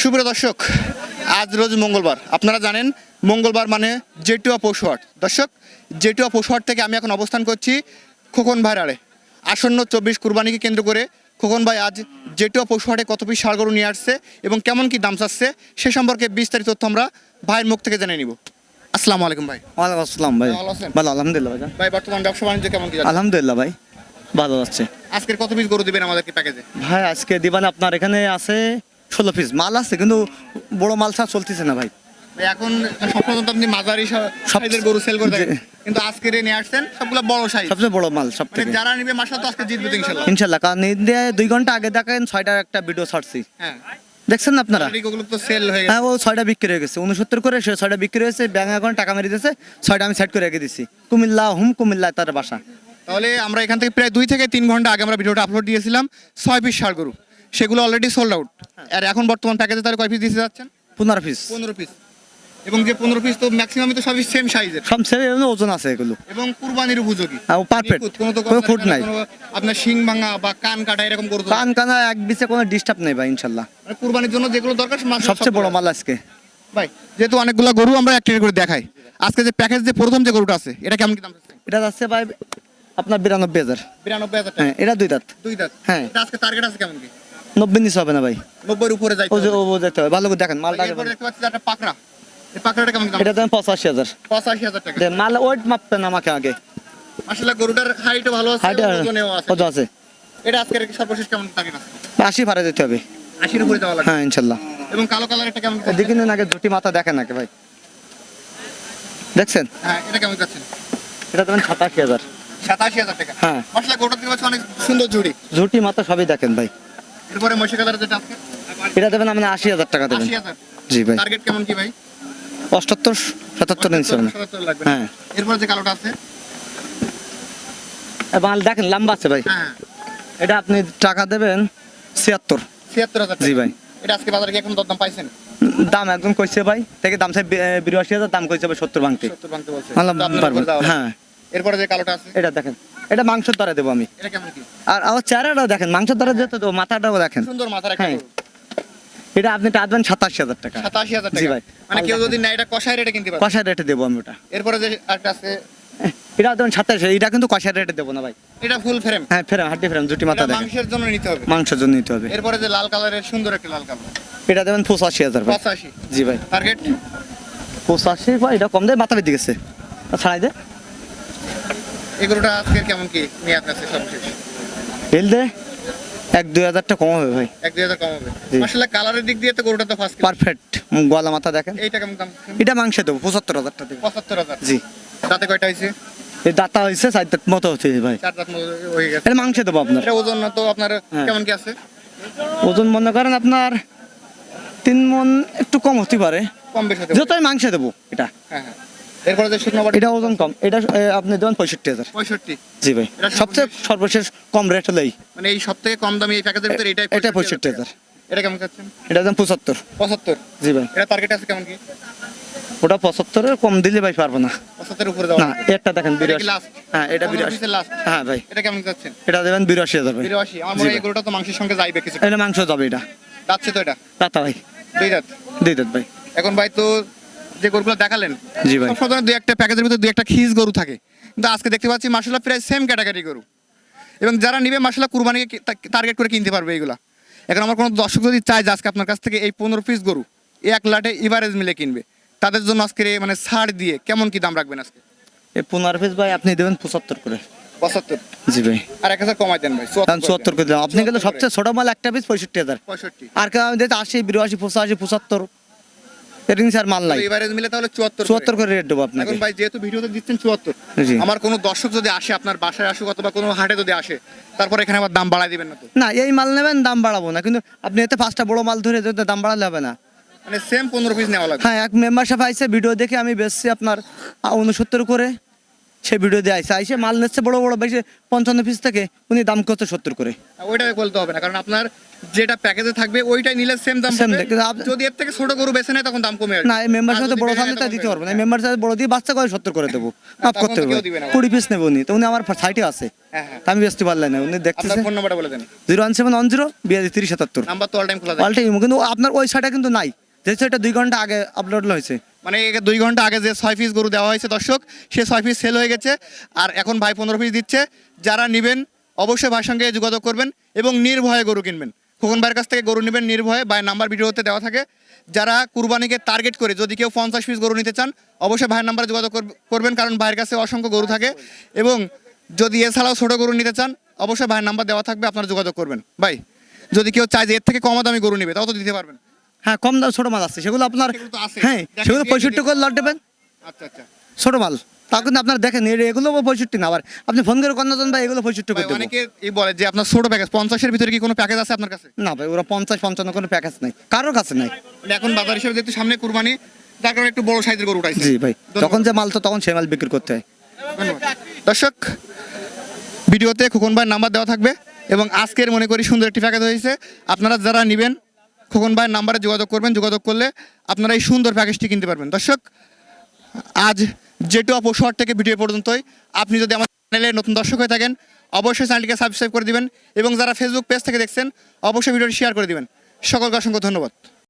সুপ্রিয় দর্শক আজ রোজ মঙ্গলবার। আপনারা জানেন মঙ্গলবার মানে জেটুয়া পশুহাট দর্শক জেটুয়া পশুহাট থেকে আমি এখন অবস্থান করছি খোকন ভাইয়ের আড়ে। আসন্ন চব্বিশ কুরবানিকে কেন্দ্র করে খোকন ভাই আজ জেটুয়া পশুহাটে কত পিস ষাড় গরু নিয়ে আসছে এবং কেমন কি দাম চাচ্ছে সে সম্পর্কে বিস্তারিত তথ্য আমরা ভাইয়ের মুখ থেকে জেনে নিব। আসসালামু আলাইকুম ভাই। ওয়ালাইকুম আসসালাম ভাই। ভালো আলহামদুলিল্লাহ ভাই। ভাই বর্তমান ব্যবসা বাণিজ্য কেমন কি আলহামদুলিল্লাহ ভাই ভালো যাচ্ছে আজকের কত পিস গরু দিবেন আমাদেরকে প্যাকেজে? ভাই আজকে দিবানে আপনার এখানে আছে ষোলো পিস মাল আছে কিন্তু বড় মাল ছাড়া চলতেছে না ভাই। এখন আপনি মাঝারি সাইজের গরু সেল করে থাকেন। কিন্তু আজকে নিয়ে আসছেন সবগুলো বড় সাইজ সবচেয়ে বড় মাল সব মানে থেকে। যারা নিবে মাসা তো আজকে জিতবে তো ইনশাল্লাহ ইনশাল্লাহ কারণ ঈদ দুই ঘণ্টা আগে দেখেন ছয়টার একটা ভিডিও ছাড়ছি। হ্যাঁ। দেখছেন না আপনারা? হয়ে ও ছয়টা বিক্রি হয়ে গেছে। উনসত্তর করে সে ছয়টা বিক্রি হয়েছে ব্যাংক টাকা মেরে দিয়েছে ছয়টা আমি সেট করে রেখে দিছি। কুমিল্লা হুম কুমিল্লা তার বাসা। তাহলে আমরা এখান থেকে প্রায় দুই থেকে তিন ঘণ্টা আগে আমরা ভিডিওটা আপলোড দিয়েছিলাম ছয় পিস ষাড় গরু। সেগুলো অলরেডি সোল্ড আউট আর এখন বর্তমান প্যাকেজে তাহলে কয় পিস দিতে যাচ্ছেন পনেরো পিস পনেরো পিস এবং যে পনেরো পিস তো ম্যাক্সিমামই তো সবই সেম সাইজের সব ছেলে ওজন আছে এগুলো। এবং কুরবানির উপযোগী। হ্যাঁ, ও কোনো তো কোনো খুঁত নাই। আপনার শিং ভাঙা বা কান কাটা এরকম গরু কান কানা এক বিছে কোনো ডিস্টার্ব নেই ভাই ইনশাল্লাহ। মানে কুরবানির জন্য যেগুলো দরকার সবচেয়ে বড় মাল আজকে। ভাই যেহেতু অনেকগুলো গরু আমরা একটা করে দেখাই আজকে যে প্যাকেজ যে প্রথম যে গরুটা আছে এটা কেমন কি দাম এটা যাচ্ছে ভাই আপনার বিরানব্বই হাজার। বিরানব্বই হাজার হ্যাঁ এটা দুই দাঁত। দুই দাঁত। হ্যাঁ। আজকে টার্গেট আছে কেমন কি? নব্বই নিচে হবে না ভাই। নব্বইয়ের উপরে যাই ও যে ও দেখতে হবে। ভালো করে দেখেন মালটা আগে এরপরে বলেন। দেখতে পাচ্ছি একটা পাকড়া। এই পাকড়াটা কেমন দাম? এটা দেন পঁচাশি হাজার। পঁচাশি হাজার টাকা। দেন, মাল ওয়েট মাপতেন আমাকে আগে। আসলে গরুটার হাইটও ভালো আছে ওজনেও আছে। কত আছে। এটা আজকের সর্বশেষ কেমন টার্গেট আছে? আশি ভাড়া দিতে হবে। আশির উপরে যাওয়া লাগে হ্যাঁ ইনশাল্লাহ এবং কালো কালার এটা কেমন নিন আগে দুটি মাথা দেখেন আগে ভাই। দেখছেন? হ্যাঁ এটা কেমন যাচ্ছে? এটা দেবেন সাতাশি হাজার। সাতাশি হাজার টাকা। হ্যাঁ। মশলা দিকে পাচ্ছি অনেক সুন্দর জুড়ি ঝুটি মাথা সবই দেখেন ভাই। এরপরে মশলা কালার যেটা আছে? এটা দেবেন আপনি আশি হাজার টাকা দেবেন। আশি হাজার? জি ভাই। টার্গেট কেমন কি ভাই? অষ্টাত্তর সাতাত্তর ইঞ্চি লাগবে হ্যাঁ। এরপরে যে কালোটা আছে? মাল দেখেন লম্বা আছে ভাই। হ্যাঁ। এটা আপনি টাকা দেবেন ছিয়াত্তর। ছিয়াত্তর হাজার জি ভাই। এটা আজকে বাজারে কি এখন দরদাম পাইছেন? দাম একদম কইছে ভাই। থেকে দাম চাই বিরাশি হাজার দাম কইছে ভাই সত্তর ভাঙতে। সত্তর ভাঙতে বলছে। হ্যাঁ। এরপরে যে কালোটা আছে? এটা দেখেন। এটা মাংসের দ্বারা দেবো আমি। এটা কেমন কি? আর আমার চেহারাটাও দেখেন মাংসের দ্বারা যেতে দেবো মাথাটাও দেখেন। সুন্দর মাথার একটা হ্যাঁ। এটা আপনি টাটবেন সাতাশি হাজার টাকা। সাতাশি হাজার জি ভাই। মানে কেউ যদি না এটা কষায় রেটে কিনতে পারে রেটে দেবো আমি ওটা। এরপরে যে একটা আছে এটা সাতাশি এটা কিন্তু রেটে দেবো না ভাই। এটা ফুল ফ্রেম হ্যাঁ ফেরাম হাড্ডি ফেরাম দুটি মাথা দেখেন। মাংসের জন্য নিতে হবে। মাংসের জন্য নিতে হবে। এরপরে যে লাল কালারের সুন্দর একটা লাল কালার। এটা দেবেন পঁচাশি হাজার পঁচাশি। জি ভাই। টার্গেট পঁচাশি ভাই এটা কম দেয় মাথা বেঁধে গেছে। ছাড়াই দে। এগুলোটা আজকে কেমন কি নিয়ে আপনার সবশেষ দে এক দুই হাজার টাকা কম হবে ভাই। এক দুই হাজার কম হবে। আসলে কালারের দিক দিয়ে তো গরুটা তো ফার্স্ট পারফেক্ট গলা মাথা দেখেন। এইটা কেমন দাম? এটা মাংসে দেবো পঁচাত্তর হাজার টাকা পঁচাত্তর হাজার। জি। তাতে কয়টা হয়েছে? এই দাঁতা হয়েছে চার দাঁত মতো হচ্ছে ভাই। চার দাঁত মতো হয়ে গেছে। এটা মাংসে দেবো আপনার। ওজন তো আপনার হ্যাঁ। কেমন কি আছে? ওজন মনে করেন আপনার তিন মন একটু কম হতে পারে। কম বেশি আমি মাংসে দেবো এটা। হ্যাঁ হ্যাঁ। এরপরে যে শুকনো বাটি এটা ওজন কম। এটা আপনি দেবেন পঁয়ষট্টি হাজার। পঁয়ষট্টি। জি ভাই। সবচেয়ে সর্বশেষ কম রেট হলেই। মানে এই সব থেকে কম দামি এই প্যাকেজের ভিতরে এটাই এটা পঁয়ষট্টি হাজার এটা কেমন খাচ্ছেন? এটা দেন পঁচাত্তর। পঁচাত্তর? জি ভাই। এটা টার্গেট আছে কেমন কি? ওটা পঁচাত্তরের কম দিলে ভাই পারব না। উপরে দেখেন এটা বিরাশি। হ্যাঁ এটা বিরাশি। হ্যাঁ ভাই। এটা কেমন যাচ্ছেন এটা দেবেন বিরাশি হাজার ভাই। বিরাশি। আমার মনে হয় গরুটা তো মাংসের সঙ্গে যাইবে কিছু। এটা মাংস যাবে এটা। যাচ্ছে তো এটা? রাতা ভাই। দুই দাঁত। দুই দাঁত ভাই। এখন ভাই তো যে গরুগুলো দেখালেন জি ভাই। সময় দুই একটা প্যাকেজের ভিতরে দুই একটা খিস গরু থাকে। কিন্তু আজকে দেখতে পাচ্ছি মাসাল্লাহ প্রায় সেম ক্যাটাগরি গরু। এবং যারা নিবে মাসাল্লাহ কুরবানিকে টার্গেট করে কিনতে পারবে এইগুলা এখন আমার কোনো দর্শক যদি চায় যে আজকে আপনার কাছ থেকে এই পনেরো পিস গরু এক লাটে ইভারেজ মিলে কিনবে তাদের জন্য আজকে মানে ছাড় দিয়ে কেমন কি দাম রাখবেন আজকে? এই পনেরো পিস ভাই আপনি দেবেন পঁচাত্তর করে। পঁচাত্তর? জি ভাই। আর এক হাজার কমাই দেন ভাই চুয়াত্তর করে দিলাম আপনি গেলে সবচেয়ে ছোট মাল একটা পিস পঁয়ষট্টি হাজার। পঁয়ষট্টি। আর কেউ আমি দিতে আশি বিরাশি পঁচাশি পঁচাত্তর। এর স্যার মাল নাই। এবারে মিলে তাহলে চুয়াত্তর চুয়াত্তর করে রেট দেবো আপনাকে। এখন ভাই যেহেতু ভিডিওতে দিচ্ছেন চুয়াত্তর জি। আমার কোনো দর্শক যদি আসে আপনার বাসায় আসুক অথবা কোনো হাটে যদি আসে তারপর এখানে আবার দাম বাড়াই দিবেন না তো? না এই মাল নেবেন দাম বাড়াবো না। কিন্তু আপনি এতে পাঁচটা বড় মাল ধরে যদি দাম বাড়ালে হবে না। মানে সেম পনেরো পিস নেওয়া লাগবে। হ্যাঁ এক মেম্বারশিপ আইসে ভিডিও দেখে আমি বেচছি আপনার উনসত্তর করে। সে ভিডিও দিয়ে আইসে আইসে মাল নিচ্ছে বড় বড় বেশি পঞ্চান্ন পিস থেকে উনি দাম করছে সত্তর করে? ওইটা বলতে হবে না কারণ আপনার যেটা প্যাকেজে থাকবে ওইটাই নিলে সেম দাম পাবে। যদি এর থেকে ছোট গরু বেছে নেয় তখন দাম কমে না এই মেম্বার সাথে বড় সামনে তা দিতে পারব না। মেম্বার সাথে বড় দিয়ে বাচ্চা করে সত্তর করে দেবো। মাফ তখন করতে হবে। কুড়ি পিস নেব উনি তো উনি আমার সাইটে আছে। হ্যাঁ হ্যাঁ। আমি বেচতে পারলাম না উনি আপনার দেখতেছে ফোন নাম্বারটা বলে দেন। Zero one seven one zero বিয়াল্লিশ তিরিশ সাতাত্তর। নাম্বার তো অল টাইম খোলা থাকে। পাল্টে কিন্তু আপনার ওই সাইডে কিন্তু নাই। যে সেটা দুই ঘণ্টা আগে আপলোড হয়েছে। মানে একে দুই ঘণ্টা আগে যে ছয় পিস গরু দেওয়া হয়েছে দর্শক, সে ছয় পিস সেল হয়ে গেছে। আর এখন ভাই পনেরো পিস দিচ্ছে। যারা নেবেন, অবশ্যই ভাইয়ের সঙ্গে যোগাযোগ করবেন এবং নির্ভয়ে গরু কিনবেন। খোকন ভাইয়ের কাছ থেকে গরু নেবেন নির্ভয়ে ভাই নাম্বার ভিডিওতে দেওয়া থাকে। যারা কুরবানিকে টার্গেট করে, যদি কেউ পঞ্চাশ পিস গরু নিতে চান, অবশ্যই ভাইয়ের নাম্বারে যোগাযোগ করব- করবেন, কারণ ভাইয়ের কাছে অসংখ্য গরু থাকে। এবং যদি এছাড়াও ছোটো গরু নিতে চান, অবশ্যই ভাইয়ের নাম্বার দেওয়া থাকবে, আপনারা যোগাযোগ করবেন। ভাই, যদি কেউ চায় যে এর থেকে কম দামি গরু নেবে, তাও তো দিতে পারবেন। হ্যাঁ কম দাম ছোট মাল আছে। সেগুলো আপনার। হ্যাঁ সেগুলো পঁয়ষট্টি করে লট দেবেন আচ্ছা আচ্ছা। ছোট মাল। তা কিন্তু আপনার দেখেন এগুলো পঁয়ষট্টি না। আবার আপনি ফোন করে কন্যাজন ভাই এগুলো পঁয়ষট্টি করে অনেকে এই বলে যে আপনার ছোট প্যাকেজ পঞ্চাশের ভিতরে কি কোনো প্যাকেজ আছে আপনার কাছে? না ভাই ওরা পঞ্চাশ পঞ্চান্ন কোনো প্যাকেজ নাই। কারোর কাছে নাই। এখন বাজার হিসেবে যেহেতু সামনে কুরবানি তার কারণে একটু বড় সাইজের গরু উঠাইছে জি ভাই। তখন যে মাল তো তখন সে মাল বিক্রি করতে হয়। দর্শক ভিডিওতে খোকন ভাইয়ের নাম্বার দেওয়া থাকবে এবং আজকের মনে করি সুন্দর একটি প্যাকেজ হয়েছে। আপনারা যারা নেবেন খোকন ভাইয়ের নাম্বারে যোগাযোগ করবেন, যোগাযোগ করলে আপনারা এই সুন্দর প্যাকেজটি কিনতে পারবেন। দর্শক, আজ জেটু অপো শহর থেকে ভিডিও পর্যন্তই। আপনি যদি আমার চ্যানেলে নতুন দর্শক হয়ে থাকেন, অবশ্যই চ্যানেলটিকে সাবস্ক্রাইব করে দিবেন এবং যারা ফেসবুক পেজ থেকে দেখছেন, অবশ্যই ভিডিওটি শেয়ার করে দিবেন। সকলকে অসংখ্য ধন্যবাদ।